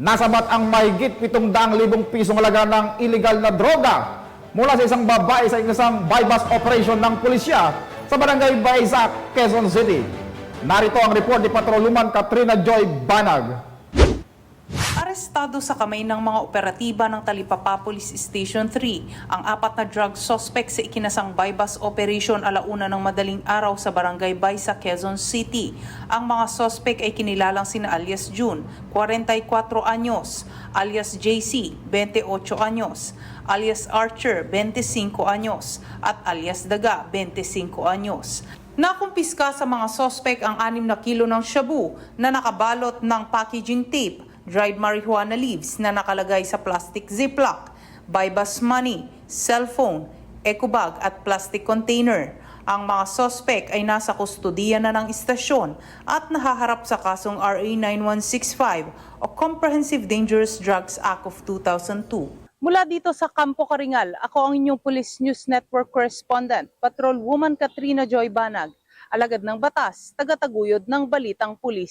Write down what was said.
Nasabat ang mahigit 700,000 pisong halaga ng illegal na droga mula sa isang babae sa isang bypass operation ng pulisya sa barangay Baisa, Quezon City. Narito ang report ni Patroluman Katrina Joy Banag. Arestado sa kamay ng mga operatiba ng Talipapa Police Station 3 ang apat na drug suspect sa ikinasang bypass operation alauna ng madaling araw sa Barangay Bay sa Quezon City. Ang mga suspect ay kinilalang sina alias June, 44 anyos, alias JC, 28 anyos, alias Archer, 25 anyos, at alias Daga, 25 anyos. Nakumpiska sa mga sospek ang 6 na kilo ng shabu na nakabalot ng packaging tape, dried marijuana leaves na nakalagay sa plastic ziplock, bypass money, cellphone, eco bag at plastic container. Ang mga sospek ay nasa kustudiya na ng istasyon at nahaharap sa kasong RA 9165 o Comprehensive Dangerous Drugs Act of 2002. Mula dito sa Campo Karingal, ako ang inyong Police News Network correspondent, Patrol Woman Katrina Joy Banag, alagad ng batas, tagataguyod ng Balitang Pulis.